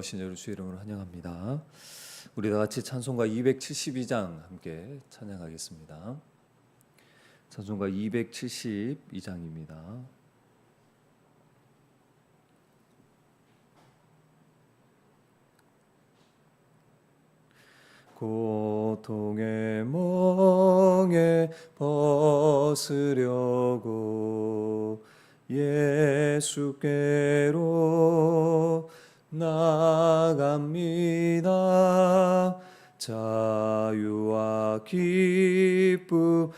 여러분 주의 이름으로 환영합니다. 우리 다 같이 찬송가 272장 함께 찬양하겠습니다. 찬송가 272장입니다. 고통의 멍에 벗으려고 예수께로 나 갑니다. 자유와 기쁨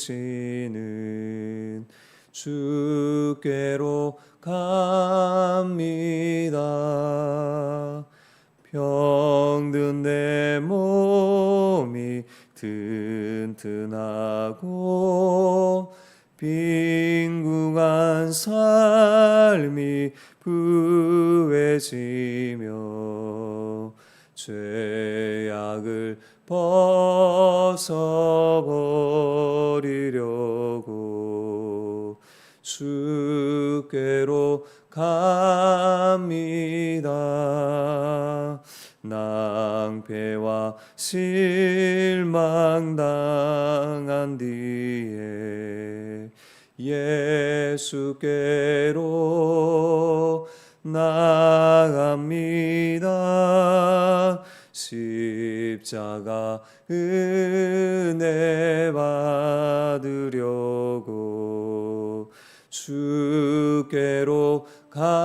베푸시는 주께로 갑니다. 병든 내 몸이 튼튼하고 빈궁한 삶 이 부해지며 죄악을 벗어버리려고 주께로 갑니다. 낭패와 실망 당한 뒤에 예수께로 나갑니다. 십자가 은혜 받으려고 주께로 갑니다.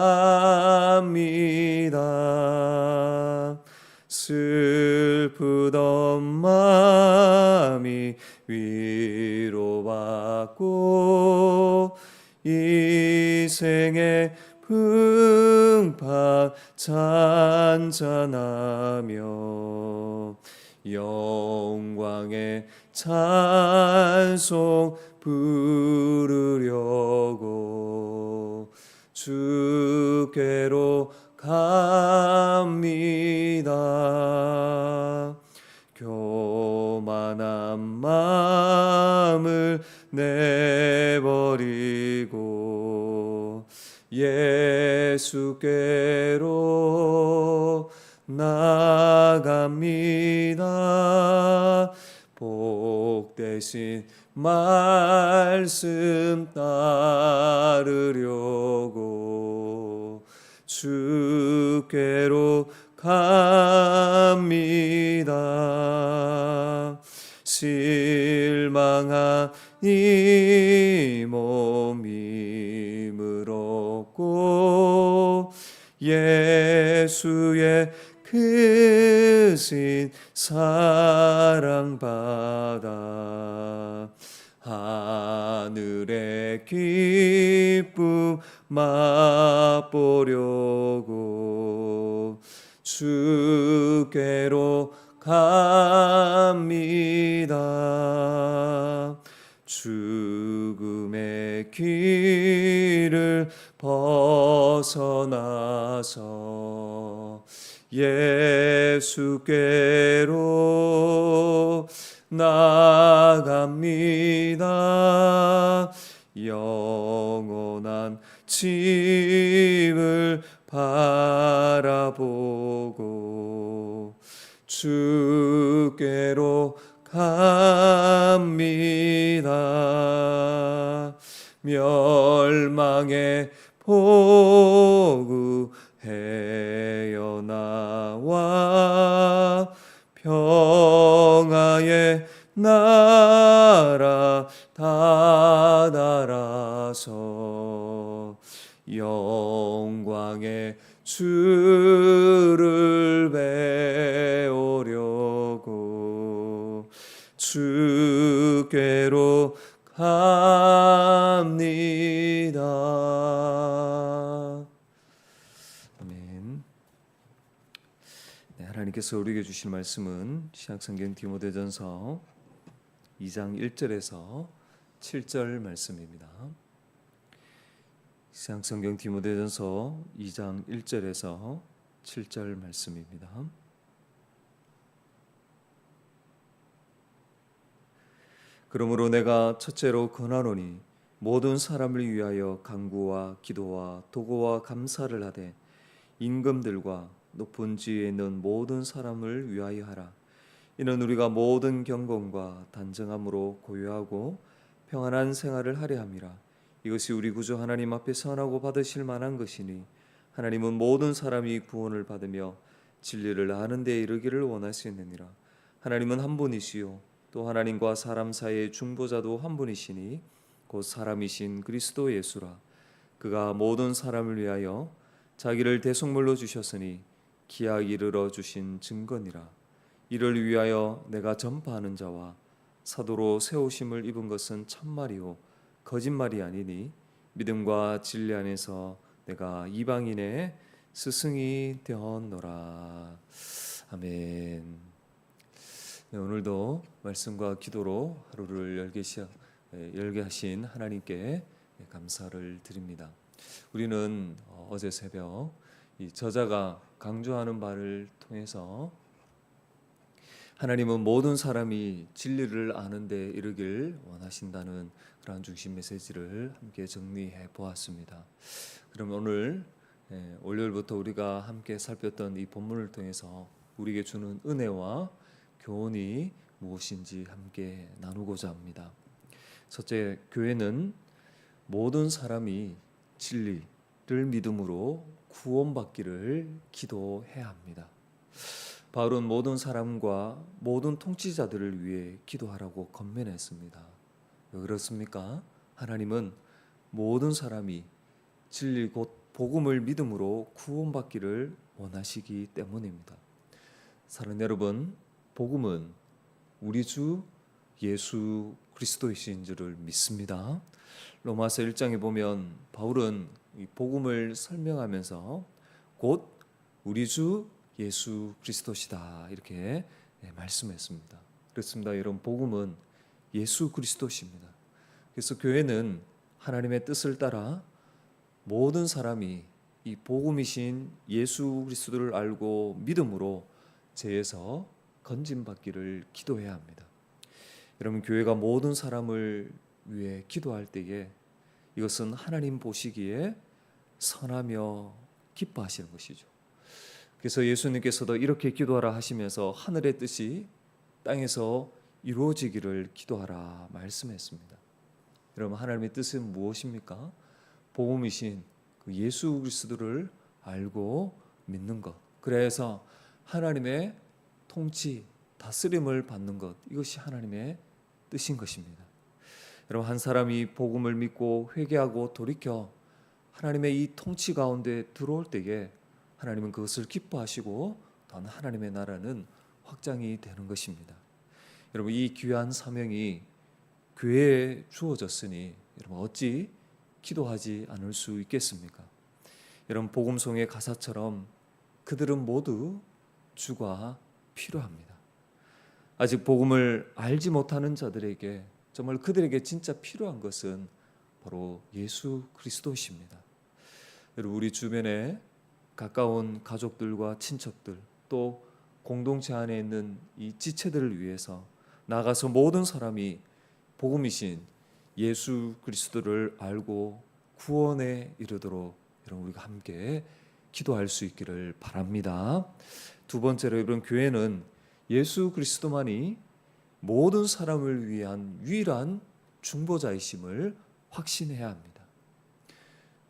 슬프던 마 음이 위로받고 이 생의 풍파 잔잔하며 영광의 찬송 부르려고 주께로 갑니다. 말씀 따르려고 주께로 갑니다. 실망한 이 몸이 물었고 예수의 크신 사랑 받아 하늘의 기쁨 맛보려고 주께로 갑니다. 죽음의 길을 벗어나서 예수께로 나갑니다. 영원한 집을 바라보고 주께로 갑니다. 멸망의 포구 헤어나와 평화의 나라 다다라서 영광의 주를 배우려고 주께로 갑니다. 아멘. 네, 하나님께서 우리에게 주신 말씀은 신약성경 디모데전서 2장 1절에서 7절 말씀입니다. 신약성경 디모데전서 2장 1절에서 7절 말씀입니다. 그러므로 내가 첫째로 권하노니 모든 사람을 위하여 간구와 기도와 도고와 감사를 하되 임금들과 높은 지위에 있는 모든 사람을 위하여 하라. 이는 우리가 모든 경건과 단정함으로 고요하고 평안한 생활을 하려 함이라. 이것이 우리 구주 하나님 앞에 선하고 받으실 만한 것이니 하나님은 모든 사람이 구원을 받으며 진리를 아는 데 이르기를 원하시느니라. 하나님은 한 분이시요 또 하나님과 사람 사이의 중보자도 한 분이시니 곧 사람이신 그리스도 예수라. 그가 모든 사람을 위하여 자기를 대속물로 주셨으니 기약 이르러 주신 증거니라. 이를 위하여 내가 전파하는 자와 사도로 세우심을 입은 것은 참말이요 거짓말이 아니니 믿음과 진리 안에서 내가 이방인의 스승이 되었노라. 아멘. 네, 오늘도 말씀과 기도로 하루를 열게, 시, 예, 열게 하신 하나님께 감사를 드립니다. 우리는 어, 어제 새벽 이 저자가 강조하는 바를 통해서 하나님은 모든 사람이 진리를 아는데 이르길 원하신다는 그러한 중심 메시지를 함께 정리해 보았습니다. 그럼 오늘 예, 월요일부터 우리가 함께 살폈던 이 본문을 통해서 우리에게 주는 은혜와 교훈이 무엇인지 함께 나누고자 합니다. 첫째, 교회는 모든 사람이 진리를 믿음으로 구원받기를 기도해야 합니다. 바울은 모든 사람과 모든 통치자들을 위해 기도하라고 건면했습니다. 왜 그렇습니까? 하나님은 모든 사람이 진리 곧 복음을 믿음으로 구원받기를 원하시기 때문입니다. 사랑 여러분, 복음은 우리 주 예수 그리스도이신 줄을 믿습니다. 로마서 1장에 보면 바울은 이 복음을 설명하면서 곧 우리 주 예수 그리스도시다 이렇게 네, 말씀했습니다. 그렇습니다. 여러분 복음은 예수 그리스도십니다. 그래서 교회는 하나님의 뜻을 따라 모든 사람이 이 복음이신 예수 그리스도를 알고 믿음으로 죄에서 건진받기를 기도해야 합니다. 여러분 교회가 모든 사람을 위해 기도할 때에 이것은 하나님 보시기에 선하며 기뻐하시는 것이죠. 그래서 예수님께서도 이렇게 기도하라 하시면서 하늘의 뜻이 땅에서 이루어지기를 기도하라 말씀했습니다. 여러분 하나님의 뜻은 무엇입니까? 복음이신 그 예수 그리스도를 알고 믿는 것. 그래서 하나님의 통치, 다스림을 받는 것 이것이 하나님의 뜻인 것입니다. 여러분 한 사람이 복음을 믿고 회개하고 돌이켜 하나님의 이 통치 가운데 들어올 때에 하나님은 그것을 기뻐하시고 더 하나님의 나라는 확장이 되는 것입니다. 여러분 이 귀한 사명이 교회에 주어졌으니 여러분 어찌 기도하지 않을 수 있겠습니까? 여러분 복음송의 가사처럼 그들은 모두 주가 필요합니다. 아직 복음을 알지 못하는 자들에게 정말 그들에게 진짜 필요한 것은 바로 예수 그리스도십니다. 여러분 우리 주변에 가까운 가족들과 친척들 또 공동체 안에 있는 이 지체들을 위해서 나가서 모든 사람이 복음이신 예수 그리스도를 알고 구원에 이르도록 여러분 우리가 함께 기도할 수 있기를 바랍니다. 두 번째로 여러분 교회는 예수 그리스도만이 모든 사람을 위한 유일한 중보자이심을 확신해야 합니다.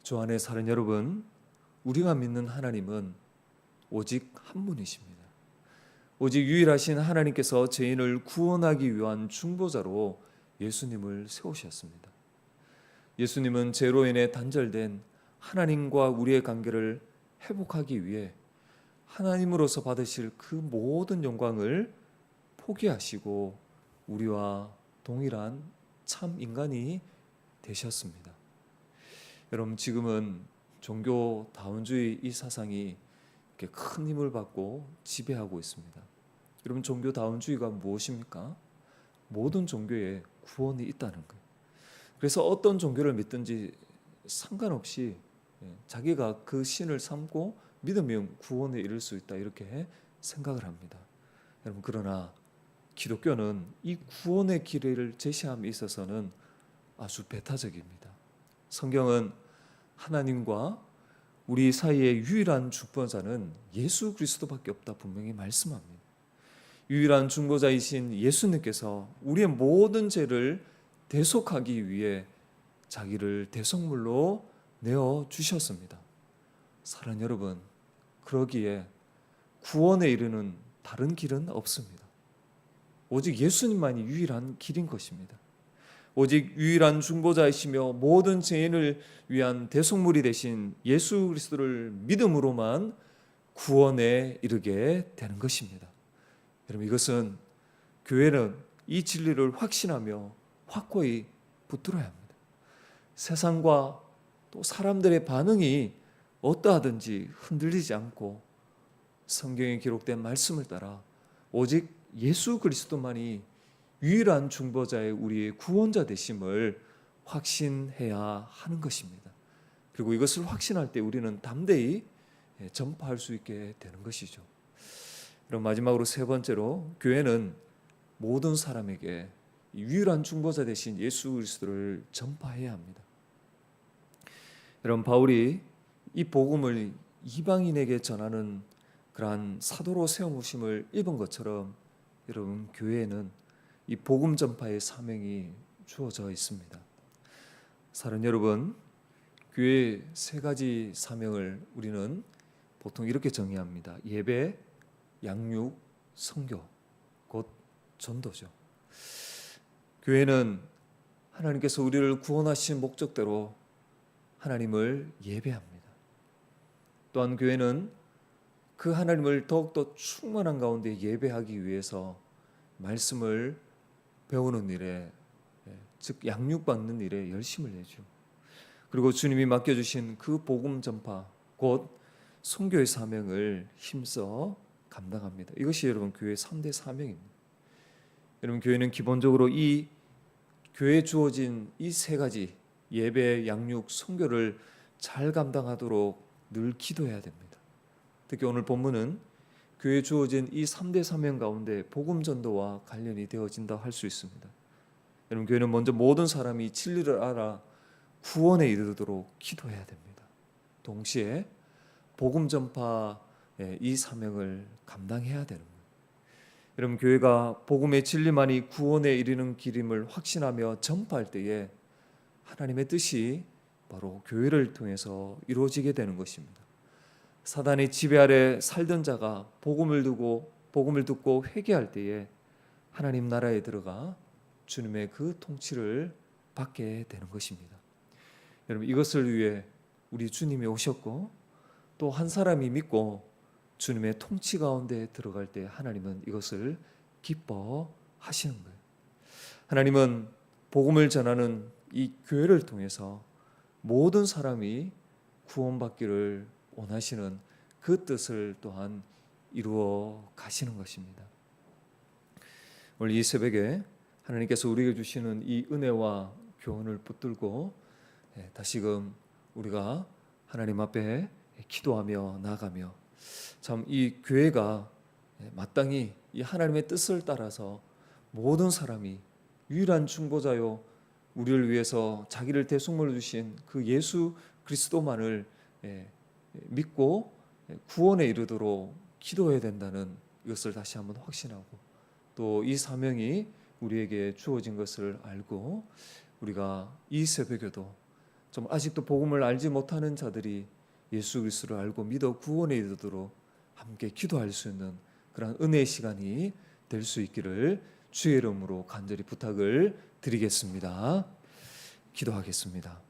주 안에 사는 여러분, 우리가 믿는 하나님은 오직 한 분이십니다. 오직 유일하신 하나님께서 죄인을 구원하기 위한 중보자로 예수님을 세우셨습니다. 예수님은 죄로 인해 단절된 하나님과 우리의 관계를 회복하기 위해 하나님으로서 받으실 그 모든 영광을 포기하시고 우리와 동일한 참 인간이 되셨습니다. 여러분 지금은 종교 다원주의 이 사상이 이렇게 큰 힘을 받고 지배하고 있습니다. 여러분 종교 다원주의가 무엇입니까? 모든 종교에 구원이 있다는 거예요. 그래서 어떤 종교를 믿든지 상관없이 예, 자기가 그 신을 삼고 믿으면 구원에 이를 수 있다 이렇게 생각을 합니다. 여러분 그러나 기독교는 이 구원의 길을 제시함에 있어서는 아주 배타적입니다. 성경은 하나님과 우리 사이의 유일한 중보자는 예수 그리스도밖에 없다 분명히 말씀합니다. 유일한 중보자이신 예수님께서 우리의 모든 죄를 대속하기 위해 자기를 대속물로 내어 주셨습니다. 사랑 여러분, 그러기에 구원에 이르는 다른 길은 없습니다. 오직 예수님만이 유일한 길인 것입니다. 오직 유일한 중보자이시며 모든 죄인을 위한 대속물이 되신 예수 그리스도를 믿음으로만 구원에 이르게 되는 것입니다. 여러분 이것은 교회는 이 진리를 확신하며 확고히 붙들어야 합니다. 세상과 또 사람들의 반응이 어떠하든지 흔들리지 않고 성경에 기록된 말씀을 따라 오직 예수 그리스도만이 유일한 중보자의 우리의 구원자 되심을 확신해야 하는 것입니다. 그리고 이것을 확신할 때 우리는 담대히 예, 전파할 수 있게 되는 것이죠. 그럼 마지막으로 세 번째로 교회는 모든 사람에게 유일한 중보자 되신 예수 그리스도를 전파해야 합니다. 여러분 바울이 이 복음을 이방인에게 전하는 그러한 사도로 세우심을 입은 것처럼 여러분 교회에는 이 복음 전파의 사명이 주어져 있습니다. 사랑 여러분, 교회 세 가지 사명을 우리는 보통 이렇게 정의합니다. 예배, 양육, 선교, 곧 전도죠. 교회는 하나님께서 우리를 구원하신 목적대로 하나님을 예배합니다. 또한 교회는 그 하나님을 더욱더 충만한 가운데 예배하기 위해서 말씀을 배우는 일에 예, 즉 양육받는 일에 열심을 내죠. 그리고 주님이 맡겨주신 그 복음 전파 곧 선교의 사명을 힘써 감당합니다. 이것이 여러분 교회 3대 사명입니다. 여러분 교회는 기본적으로 이 교회에 주어진 이 세 가지 예배, 양육, 선교를 잘 감당하도록 늘 기도해야 됩니다. 특히 오늘 본문은 교회에 주어진 이 3대 사명 가운데 복음 전도와 관련이 되어진다 할 수 있습니다. 여러분 교회는 먼저 모든 사람이 진리를 알아 구원에 이르도록 기도해야 됩니다. 동시에 복음 전파 이 사명을 감당해야 되는 거예요. 여러분 교회가 복음의 진리만이 구원에 이르는 길임을 확신하며 전파할 때에 하나님의 뜻이 바로 교회를 통해서 이루어지게 되는 것입니다. 사단의 지배 아래 살던 자가 복음을 두고 복음을 듣고 회개할 때에 하나님 나라에 들어가 주님의 그 통치를 받게 되는 것입니다. 여러분 이것을 위해 우리 주님이 오셨고 또 한 사람이 믿고 주님의 통치 가운데 들어갈 때 하나님은 이것을 기뻐하시는 거예요. 하나님은 복음을 전하는 이 교회를 통해서 모든 사람이 구원받기를 원하시는 그 뜻을 또한 이루어 가시는 것입니다. 오늘 이 새벽에 하나님께서 우리에게 주시는 이 은혜와 교훈을 붙들고 예, 다시금 우리가 하나님 앞에 기도하며 나가며 참 이 교회가 예, 마땅히 이 하나님의 뜻을 따라서 모든 사람이 유일한 중보자요 우리를 위해서 자기를 대속물로 주신 그 예수 그리스도만을 예, 믿고 구원에 이르도록 기도해야 된다는 이것을 다시 한번 확신하고 또 이 사명이 우리에게 주어진 것을 알고 우리가 이 새벽에도 좀 아직도 복음을 알지 못하는 자들이 예수 그리스도를 알고 믿어 구원에 이르도록 함께 기도할 수 있는 그런 은혜의 시간이 될 수 있기를 주의 이름으로 간절히 부탁을 드리겠습니다. 기도하겠습니다.